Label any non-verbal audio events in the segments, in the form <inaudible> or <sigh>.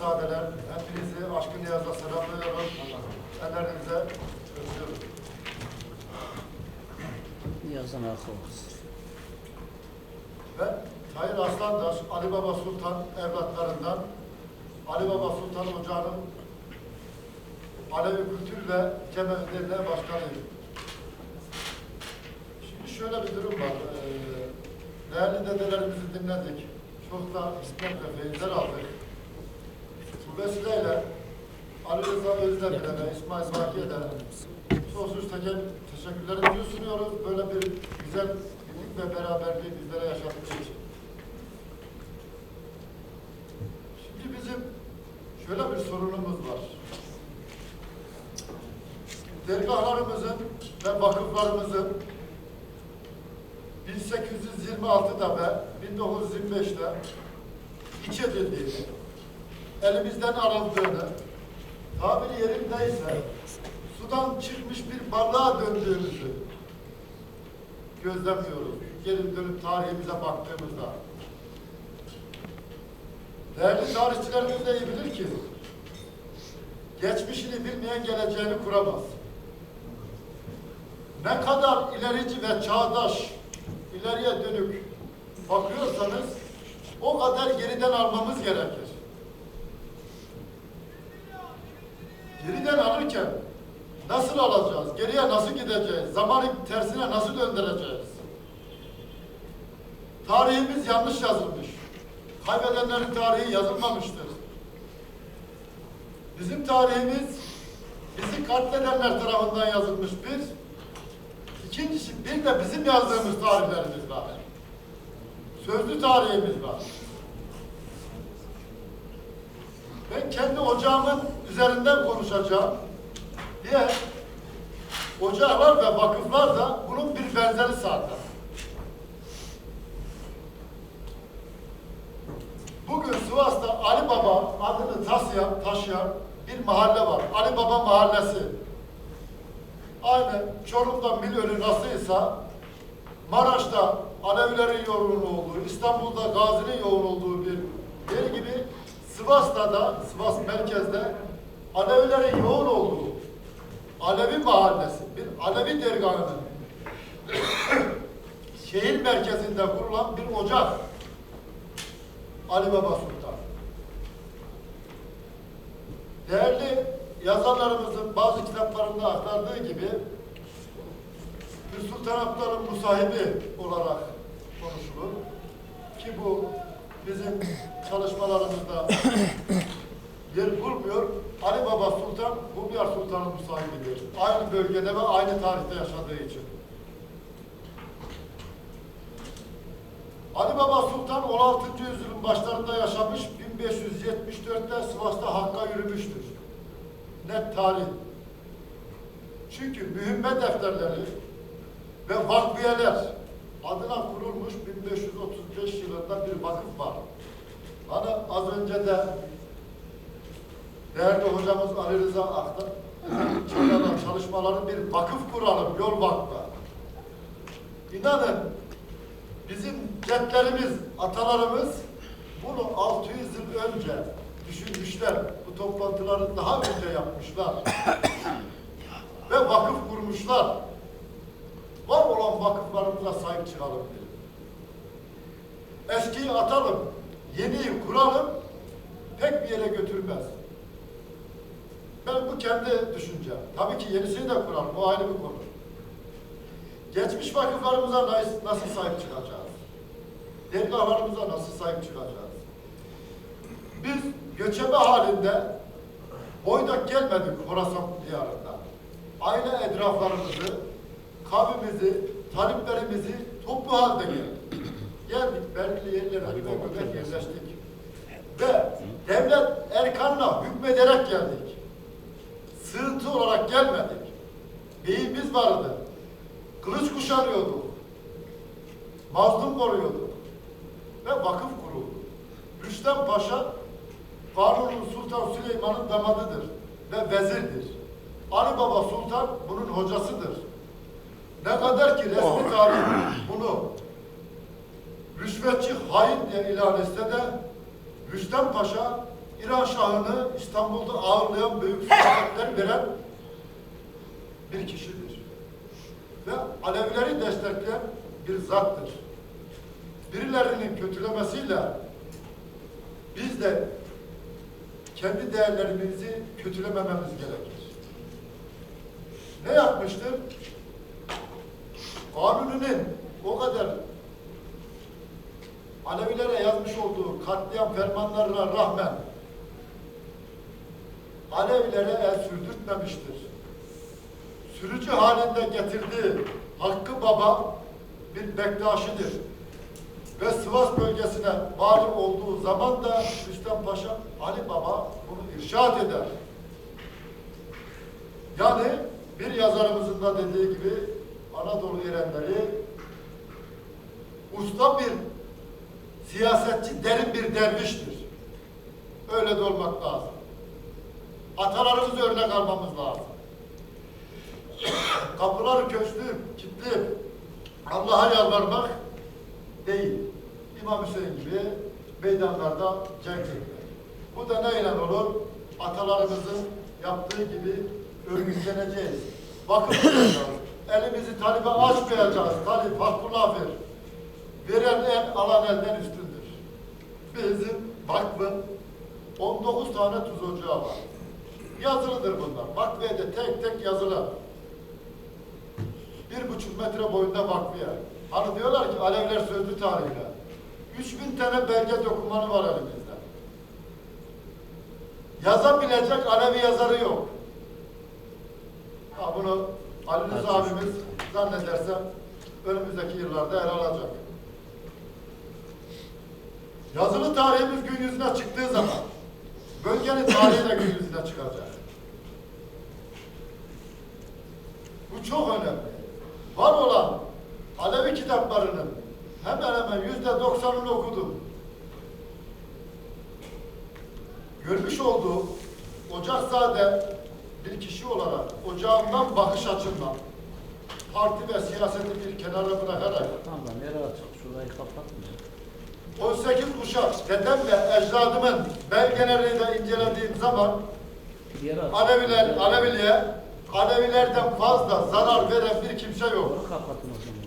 şehzadeler, hepinizi aşkı niyazla selamlıyorum. Ellerinize öpüyorum. Niyazdan akıl olsun. Ben Tahir Aslandaş, Ali Baba Sultan evlatlarından Ali Baba Sultan Ocağı'nın Alevi Kültür ve Cemevlerine başkanıyım. Şimdi şöyle bir durum var. Ee, değerli dedelerimizi dinledik. Çok da hikmet ve feyizler aldık. Vesileyle Ali Rıza Özdemir'e ve İsmail Zaki'ye de sonsuz teker, teşekkürlerimizi sunuyoruz. Böyle bir güzel birlik ve beraberliği bizlere yaşattığı için. Şimdi bizim şöyle bir sorunumuz var. Dergahlarımızın ve vakıflarımızın 1826'da ve 1925'te iç edildiğini, elimizden alındığını, tabiri yerindeyse sudan çıkmış bir balığa döndüğümüzü gözlemliyoruz. Geri dönüp tarihimize baktığımızda. Değerli tarihçilerimiz de iyi bilir ki geçmişini bilmeyen geleceğini kuramaz. Ne kadar ilerici ve çağdaş, ileriye dönük bakıyorsanız o kadar geriden almamız gerekir. Geriden alırken nasıl alacağız, geriye nasıl gideceğiz, zamanı tersine nasıl döndüreceğiz? Tarihimiz yanlış yazılmış. Kaybedenlerin tarihi yazılmamıştır. Bizim tarihimiz bizi katledenler tarafından yazılmış bir. İkincisi bir de bizim yazdığımız tarihlerimiz var. Sözlü tarihimiz var. Ben kendi ocağımın üzerinden konuşacağım. Diye ocaklar ve vakıflar da bunun bir benzeri zaten. Bugün Sivas'ta Ali Baba adını taşıyan, taşıyan bir mahalle var. Ali Baba Mahallesi. Aynı Çorum'da Milölü nasılsa Maraş'ta Alevilerin yoğun olduğu, İstanbul'da Gazi'nin yoğun olduğu bir yer gibi Sivas'ta da, Sivas merkezde Alevilerin yoğun olduğu Alevi mahallesi, bir Alevi dergahının <coughs> şehir merkezinde kurulan bir ocak. Ali Baba Sultan. Değerli yazarlarımızın bazı kitaplarında aktardığı gibi bir Sultan Abdal'ın musahibi olarak konuşulur. Ki bu bizim çalışmalarımızda <coughs> yer bulmuyor. Ali Baba Sultan, Bumyar Sultan'ın musahibidir. Aynı bölgede ve aynı tarihte yaşadığı için. Ali Baba Sultan 16. yüzyılın başlarında yaşamış, 1574'te Sivas'ta Hakk'a yürümüştür. Net tarih. Çünkü mühimmet defterleri ve vakfiyeler adına kurulmuş 1535 yılında bir vakıf var. Hani az önce de değerli hocamız Ali Rıza Aktar Çanakkale çalışmaları bir vakıf kuralım, yol vakfı. İnanın Bizim cetlerimiz, atalarımız bunu 600 yıl önce düşünmüşler. Bu toplantıları daha önce yapmışlar. Ve vakıf kurmuşlar. Olan vakıflarımıza sahip çıkalım dedim. Eskiyi atalım, yeniyi kuralım, pek bir yere götürmez. Ben bu kendi düşüncem. Tabii ki yenisini de kuralım, o ayrı bir konu. Geçmiş vakıflarımıza nasıl sahip çıkacağız? Dergahlarımıza nasıl sahip çıkacağız? Biz göçebe halinde boydak gelmedik Horasan diyarında. Aile etraflarımızı, kavmimizi, taliplerimizi toplu halde geldik. Geldik, belirli yerlere göbek yerleştik. Ve devlet erkanla hükmederek geldik. Sığıntı olarak gelmedik. Beyimiz vardı. Kılıç kuşanıyorduk. Mazlum koruyorduk. Ve vakıf kuruldu. Rüstem Paşa, Kanuni Sultan Süleyman'ın damadıdır ve vezirdir. Ali Baba Sultan bunun hocasıdır. Ne kadar ki resmi tarih bunu rüşvetçi hain diye ilan etse de Rüstem Paşa İran Şahı'nı İstanbul'da ağırlayan büyük fırsatlar veren bir kişidir. Ve Alevileri destekleyen bir zattır. Birilerinin kötülemesiyle biz de kendi değerlerimizi kötülemememiz gerekir. Ne yapmıştır? Kanuni'nin o kadar Alevilere yazmış olduğu katliam fermanlarına rağmen Alevilere el sürdürtmemiştir. Sürücü halinde getirdiği Hakkı Baba bir Bektaşidir. Ve Sivas bölgesine vali olduğu zaman da Rüstem Paşa Ali Baba bunu irşat eder. Yani bir yazarımızın da dediği gibi Anadolu erenleri usta bir siyasetçi derin bir derviştir. Öyle de olmak lazım. Atalarımızı örnek almamız lazım. <coughs> Kapıları köşklüyüp, kilitleyip Allah'a yalvarmak değil. İmam Hüseyin gibi meydanlarda cenk etmek. Bu da neyle olur? Atalarımızın yaptığı gibi örgütleneceğiz. Kuracağız. <coughs> Elimizi talibe açmayacağız. Talip hakkullah ver. Veren el alan elden üstündür. Bizim vakfın 19 tane tuz ocağı var. Yazılıdır bunlar. Vakfiye de tek tek yazılı. Bir buçuk metre boyunda vakfiye. Hani diyorlar ki Alevler sözlü tarihine. 3000 tane belge dokümanı var elimizde. Yazabilecek Alevi yazarı yok. Ha bunu Ali Rıza abimiz zannedersem önümüzdeki yıllarda ele alacak. Yazılı tarihimiz gün yüzüne çıktığı zaman bölgenin tarihi de gün yüzüne çıkacak. Bu çok önemli. Var olan Alevi kitaplarının hemen hemen yüzde doksanını okudum. Görmüş olduğum Ocakzade bir kişi olarak ocağımdan bakış açımdan parti ve siyaseti bir kenara bırakarak Tamam da nereye açık? Şurayı kapatmıyor. 18 kuşak dedem ve ecdadımın belgelerini de incelediğim zaman Yere açık. Aleviler, Aleviliğe Alevilerden fazla zarar veren bir kimse yok. Doğru kapatın o zaman.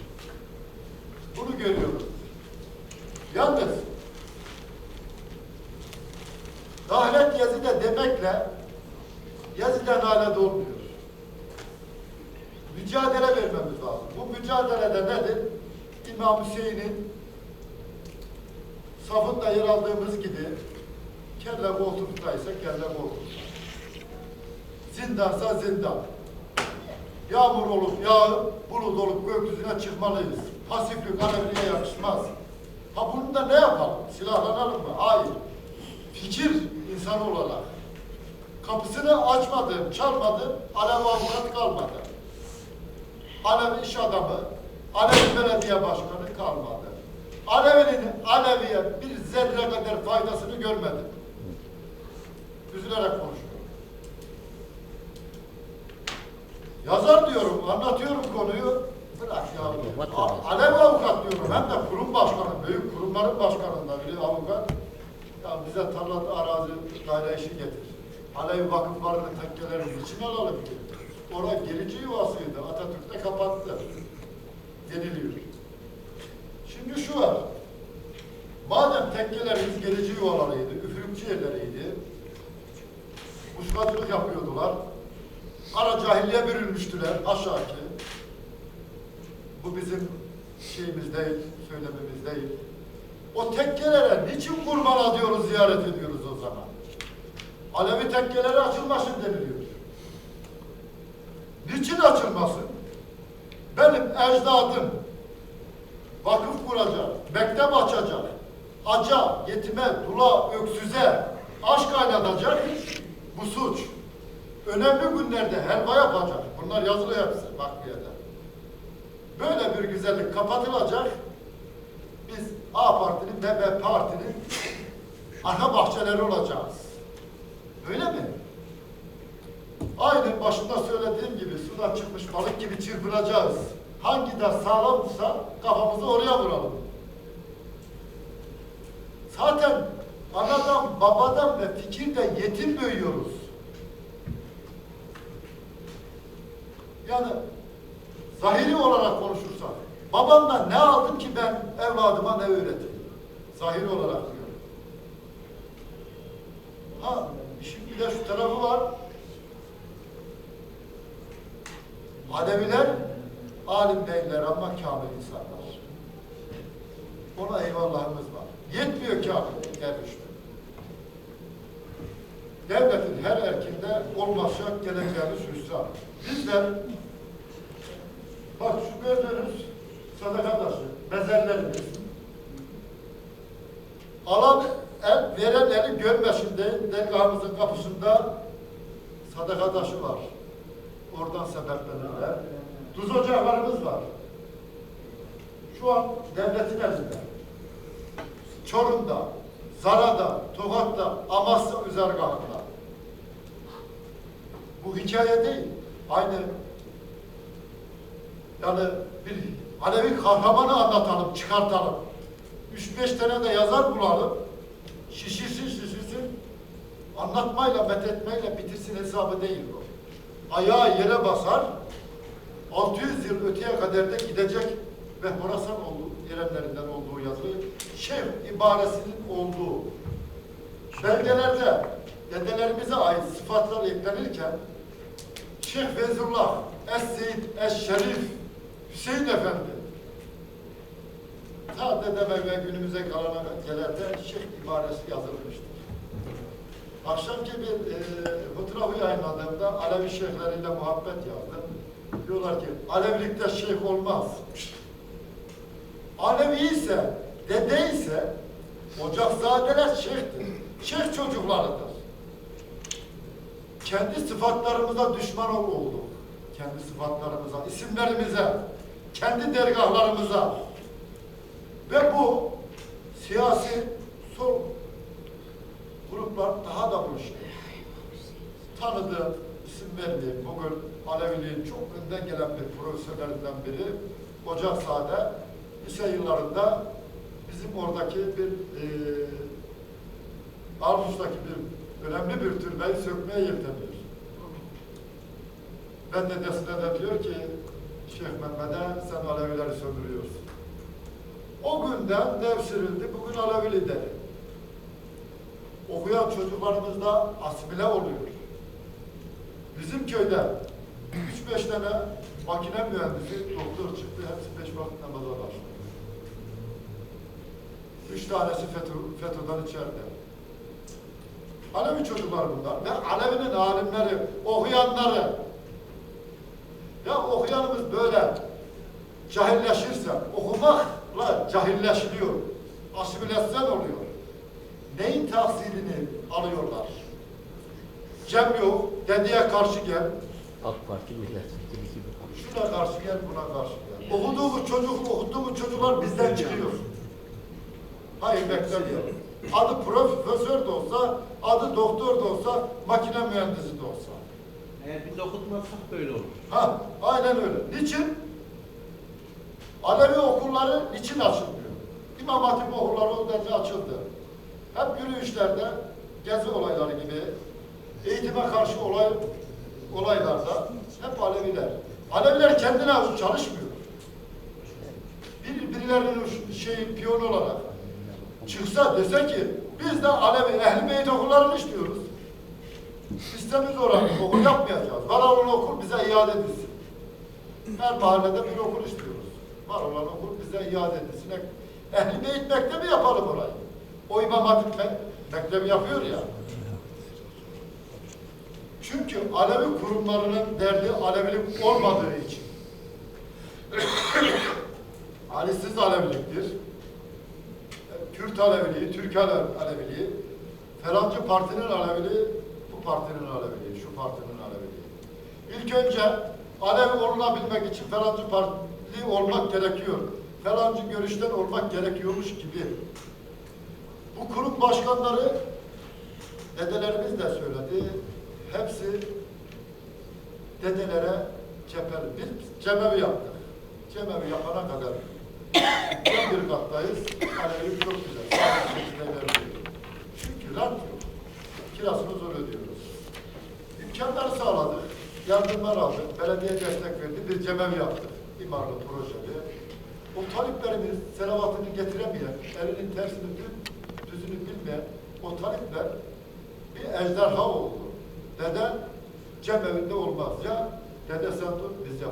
Bunu görüyoruz. Yalnız Dahlet Yazide demekle Yaziden hale olmuyor. Mücadele vermemiz lazım. Bu mücadelede nedir? İmam Hüseyin'in safında yer aldığımız gibi kelle koltuktaysa kelle koltukta. Zindansa zindan. Yağmur olup yağıp bulut olup gökyüzüne çıkmalıyız. Pasiflik Alevi'ye yakışmaz. Ha bunu da ne yapalım? Silahlanalım mı? Hayır. Fikir insanı olarak. Kapısını açmadım, çalmadım, Alevi avukat kalmadı. Alevi iş adamı, Alevi belediye başkanı kalmadı. Alevi'nin Alevi'ye bir zerre kadar faydasını görmedim. Üzülerek konuşuyorum. Yazar diyorum, anlatıyorum konuyu. Bırak ya. Alev avukat diyorum. Hem de kurum başkanı, büyük kurumların başkanında biri avukat. Ya bize tarla arazi daire işi getir. Alevi vakıflarının tekkelerini için alalım ki. Orada gerici yuvasıydı. Atatürk de kapattı. Deniliyor. Şimdi şu var. Madem tekkelerimiz gerici yuvalarıydı, üfürükçü yerleriydi, muskacılık yapıyordular, ara cahilliğe bürünmüştüler aşağı ki. Bu bizim şeyimiz değil, söylememiz değil. O tekkelere niçin kurban adıyoruz, ziyaret ediyoruz o zaman? Alevi tekkeleri açılmasın deniliyor. Niçin açılmasın? Benim ecdadım vakıf kuracak, mektep açacak, aca, yetime, dula, öksüze aşk kaynatacak bu suç. Önemli günlerde helva yapacak. Bunlar yazılı hepsi vakfiyede. Böyle bir güzellik kapatılacak. Biz A partinin ve B partinin arka bahçeleri olacağız. Öyle mi? Aynı başında söylediğim gibi sudan çıkmış balık gibi çırpınacağız. Hangi de sağlamsa kafamızı oraya vuralım. Zaten anadan, babadan ve fikirden yetim büyüyoruz. Yani zahiri olarak konuşursak, babamdan ne aldım ki ben evladıma ne öğreteyim? Zahiri olarak diyorum. Ha, işin bir de şu tarafı var. Aleviler alim değiller ama kamil insanlar. Ona eyvallahımız var. Yetmiyor kamil dervişte. Devletin her erkinde olmazsa geleceğimiz hüsran. Bizler bak şu gördüğünüz sadaka taşı, bezellerimiz. El, veren eli görmesin diye dergahımızın kapısında sadaka taşı var. Oradan sebeplenirler. Tuz ocaklarımız var. Şu an devletin elinde. Çorum'da, Zara'da, Tokat'ta, Amasya üzergahında. Bu hikaye değil. Aynı yani bir Alevi kahramanı anlatalım, çıkartalım. Üç beş tane de yazar bulalım. Şişirsin şişirsin. Anlatmayla, methetmeyle bitirsin hesabı değil bu. Ayağı yere basar. 600 yıl öteye kadar da gidecek ve Horasan olduğu, yerellerinden olduğu yazılı Şeyh ibaresinin olduğu belgelerde dedelerimize ait sıfatlar eklenirken Şeyh Vezullah, Es-Seyyid, Es-Şerif, Hüseyin Efendi ta dedeme ve günümüze kalana gelerde Şeyh ibaresi yazılmıştır. Akşamki bir e, fotoğrafı yayınladığımda Alevi şeyhleriyle muhabbet yazdım. Diyorlar ki Alevilikte şeyh olmaz. Alevi ise, dede ise ocakzadeler şeyhtir. Şeyh çocuklarıdır. Kendi sıfatlarımıza düşman ol- olduk. Kendi sıfatlarımıza, isimlerimize, kendi dergahlarımıza. Ve bu siyasi sol gruplar daha da bu işte. Tanıdığım, isim verdiğim, bugün Aleviliğin çok önden gelen bir profesörlerinden biri, Ocakzade, lise yıllarında bizim oradaki bir e, Armuş'taki bir önemli bir türbeyi sökmeye yelteniyor. Ben de diyor ki, Şeyh Mehmet'e sen Alevileri söndürüyorsun. O günden devşirildi, bugün Alevili dedi okuyan çocuklarımız da asimile oluyor. Bizim köyde 3-5 tane makine mühendisi, doktor çıktı, hepsi beş vakit namaza başladı. Üç tanesi FETÖ, FETÖ'den içeride. Alevi çocuklar bunlar. Ve Alevi'nin alimleri, okuyanları. Ya okuyanımız böyle cahilleşirse, okumakla cahilleşiliyor. Asimilasyon oluyor neyin tahsilini alıyorlar? Cem yok, dedeye karşı gel, AK Parti milletvekili gibi şuna karşı gel, buna karşı gel. Okuduğumuz çocuk, okuduğumuz çocuklar bizden çıkıyor. Hayır beklemiyor. Adı profesör de olsa, adı doktor da olsa, makine mühendisi de olsa. Eğer biz okutmazsak böyle olur. Ha, aynen öyle. Niçin? Alevi okulları niçin açılmıyor? İmam Hatip okulları o açıldı. Hep yürüyüşlerde, gezi olayları gibi, eğitime karşı olay olaylarda hep Aleviler. Aleviler kendine çalışmıyor. Bir, birilerinin şey piyon olarak çıksa dese ki biz de Alevi Ehl-i Beyt okullarını istiyoruz. Sistemiz olarak okul yapmayacağız. Olan okul bize iade edilsin. Her mahallede bir okul istiyoruz. Var olan okul bize iade edilsin. Ehl-i Beyt mektebi yapalım orayı. O İmam Hatip me- mektebi yapıyor ya. Çünkü Alevi kurumlarının derdi Alevilik olmadığı için. <coughs> Ali'siz Aleviliktir. Kürt Aleviliği, Türk Ale- Aleviliği, Ferancı Parti'nin Aleviliği, bu partinin Aleviliği, şu partinin Aleviliği. İlk önce Alevi olunabilmek için Ferancı kuvvetli olmak gerekiyor. Felancı görüşten olmak gerekiyormuş gibi. Bu kurum başkanları dedelerimiz de söyledi. Hepsi dedelere cepheli. Biz cemevi yaptık. Cemevi yapana kadar <coughs> bir kattayız. Alevim çok güzel. Çünkü rant yok. Kirasını zor ödüyoruz. İmkanlar sağladık. Yardımlar aldık. Belediye destek verdi. Bir cemevi yaptık. İmarlı projeli. O taliplerimiz selavatını getiremeyen, elinin tersini dü- düzünü bilmeyen o talipler bir ejderha oldu. Neden? Cemevinde olmaz. Ya dede sen dur biz yapalım.